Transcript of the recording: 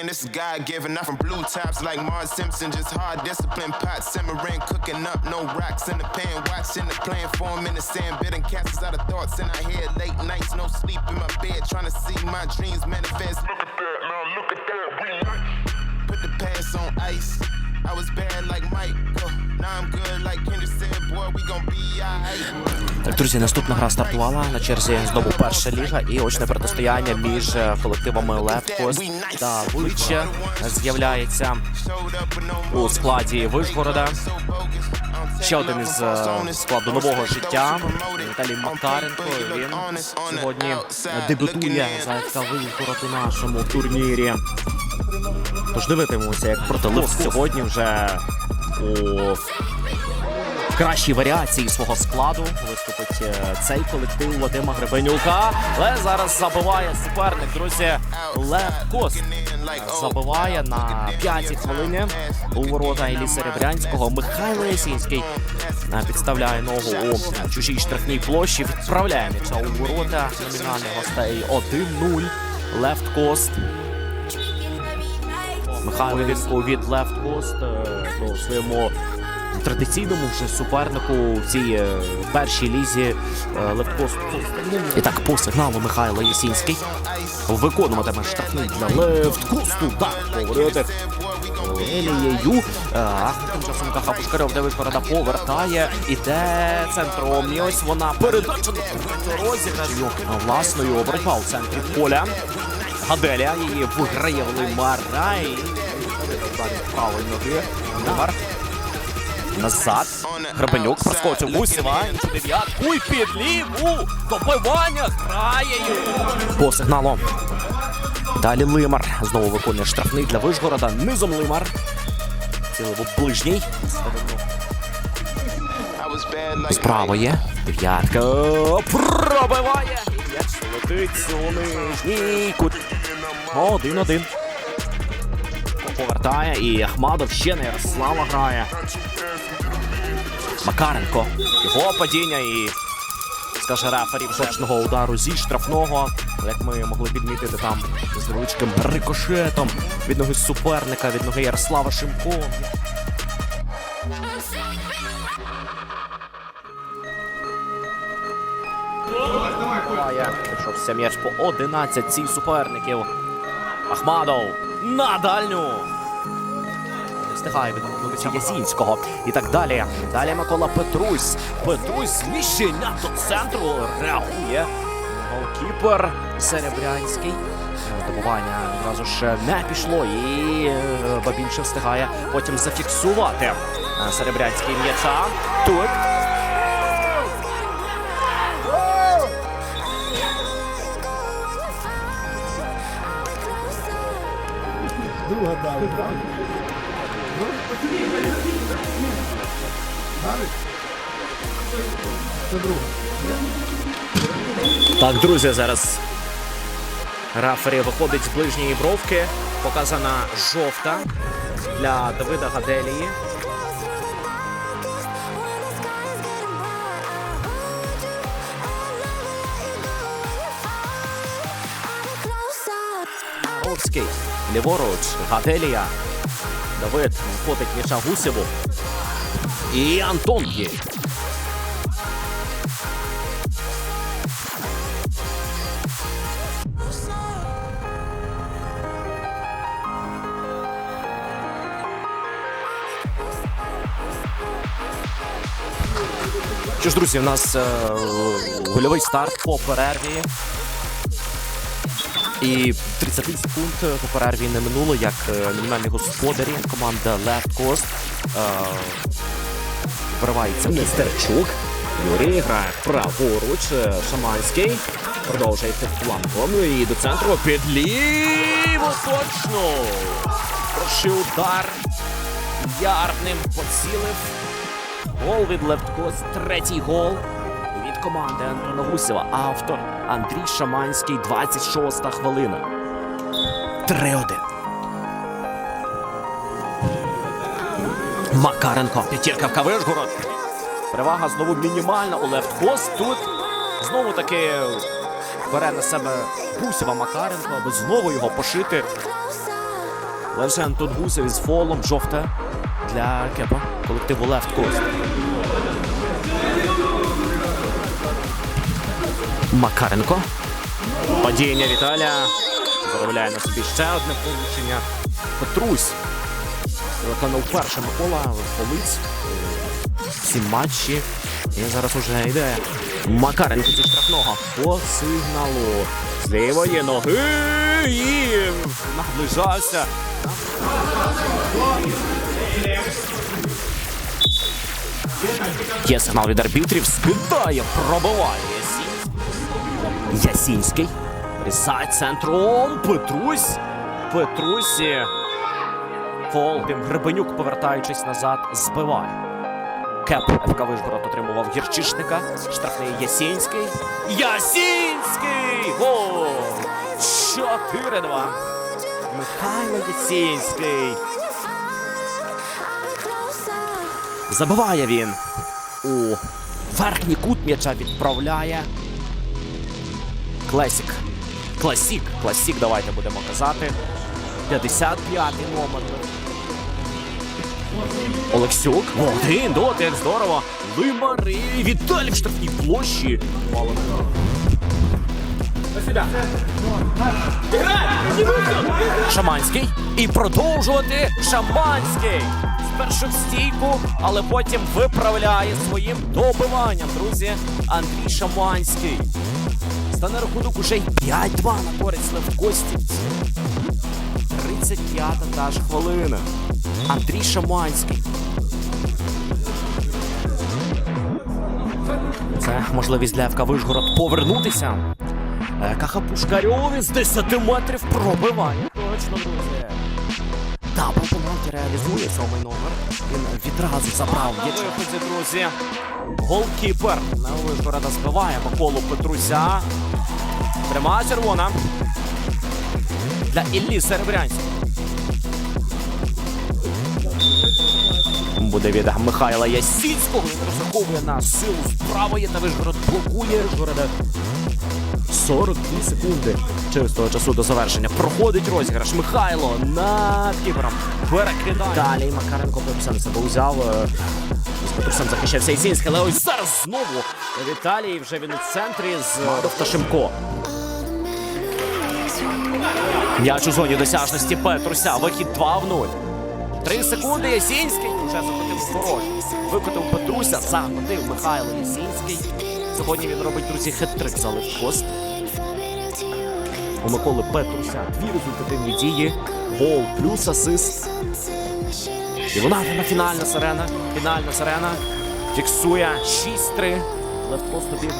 man, this is God given. Not from blue tops like Mars Simpson, just hard discipline. Pot simmering, cooking up, no rocks in the pan. Watching the plan form in the sand, bidding castles out of thoughts in our head. Late nights, no sleep in my bed, trying to see my dreams manifest. Look at that, now look at that, we nice. Put the past on ice. I was bad like uh, Now I'm good like Kendrick said, boy, we gon' be. Так, друзі, наступна гра стартувала на черзі знову перша ліга і очне протистояння між е, колективами Coast та Виче з'являється у складі Вишгорода. Ще один із е, складу нового життя Віталій Макаренко. Він сьогодні дебютує за Вишгород у нашому турнірі. Тож дивитимемося, як проти Левс сьогодні вже у кращій варіації свого складу виступить е, цей колектив Вадима Гребенюка. Але зараз забиває суперник, друзі. Лев Кост забиває на п'ятій хвилині у ворота Іллі Серебрянського. Михайло Ясінський е, підставляє ногу у чужій штрафній площі. Відправляє м'яча у ворота номінальних гостей 1-0. Лефт Кост. Михайло Вірсько від Left Coast е, ну, своєму традиційному вже супернику в цій е, першій лізі е, Left Coast. І так, по сигналу Михайло Ясінський виконуватиме штрафний для Left Coast. Так, говорити Елією. Тим часом Каха Пушкарьов, де Вишгорода повертає. Іде центром. І ось вона передача на розіграш власною боротьба у центрі поля. Гаделя її виграє Лимара і ударить правої ноги. Лимар. Назад. Гребенюк проскочив Гусєва. Іншу дев'ятку і під ліву. Добивання грає. По сигналу. Далі Лимар. Знову виконує штрафний для Вишгорода. Низом Лимар. Цілив ближній. Справа є. Дев'ятка. Пробиває. І М'яч летить у нижній кут. Один-один. Повертає і Ахмадов ще на Ярослава грає. Макаренко. Його падіння і скаже рефері точного удару зі штрафного. Як ми могли підмітити там з невеличким рикошетом від ноги суперника, від ноги Ярослава Шимко. Триває. Прийшовся м'яч по 11 суперників. Ахмадов на дальню. Не встигає відгукнутися Ясінського. І так далі. Далі Микола Петрусь. Петрусь зміщення до центру. Реагує. Голкіпер Серебрянський. Добування відразу ж не пішло і е, Бабінше встигає потім зафіксувати Серебрянський м'яча. Тут Так, друзі, зараз Рафері виходить з ближньої бровки. Показана жовта для Давида Гаделії. Ровський. Ліворуч. Гаделія. Давид входить м'яча Гусєву. І Антон є. Що ж, друзі, у нас е, гольовий старт по перерві. І 30 секунд по перерві не минуло, як е, номінальні господарі команда Left Coast е, виривається Нестерчук. Юрій грає праворуч. е, Шаманський продовжує під флангом і до центру під ліву точно. Хороший удар. Ярдним поцілив. Гол від Left Coast, третій гол команди Антона Гусєва. Автор Андрій Шаманський, 26-та хвилина. 3-1. Макаренко. П'ятірка в Вишгород. Перевага знову мінімальна у Coast. Тут знову таки бере на себе Гусєва Макаренко, аби знову його пошити. Лежен Тунгусов із фолом жовте для кепа колективу Left Макаренко. Падіння Віталія. Заробляє на собі ще одне получення. Петрусь. Виконав перше Микола Полиць. Всі матчі. І зараз уже йде Макаренко зі штрафного по сигналу. З лівої ноги і наближався. Є сигнал від арбітрів. Скидає, пробиває Ясінський. Ясінський. Центром. Петрусь. Петрусі. Фол. Тим Гребенюк, повертаючись назад, збиває. Кеп ФК Вишгород отримував гірчишника. Штрафний Ясінський. Ясінський! Гол! 4-2. Михайло Ясінський. Забиває він. У верхній кут м'яча відправляє. Класік. Класік. Класік, давайте будемо казати. 55-й номер. Олексюк. Один дотик, здорово. Лимари. Віталій в штрафній площі. Мало. Шаманський. І продовжувати Шаманський. Спершу в стійку, але потім виправляє своїм добиванням, друзі. Андрій Шаманський. Стане рахунок уже й 5-2 на користь Левкості. 35-та та ж хвилина. Андрій Шаманський. Це можливість для ФК Вишгород повернутися. Е, Каха Пушкарьові з 10 метрів пробиває. Точно, друзі. Та по реалізує сьомий номер. Він відразу забрав. На виході, друзі. Голкіпер на Вишгорода збиває Миколу Петруся. Пряма червона. Для Іллі Серебрянського. Буде від Михайла Ясінського. Він розраховує на силу з правої та Вишгород блокує Вишгорода. 42 секунди чистого часу до завершення. Проходить розіграш. Михайло над кіпером. Перекидає. Далі Макаренко Петруся себе узяв. Е, З Петрусем захищався Ясінський, але ось зараз знову Віталій вже він у центрі з Довташенко. М'яч у зоні досяжності Петруся. Вихід 2 в 0. Три секунди Ясінський вже закотив ворот. Викотив Петруся, закотив Михайло Ясінський. Сьогодні він робить, друзі, хет-трик за левкост. У Миколи Петруся дві результативні дії. Гол плюс асист. І вона на фінальна сирена. Фінальна сирена. Фіксує 6-3. Левкост обіг.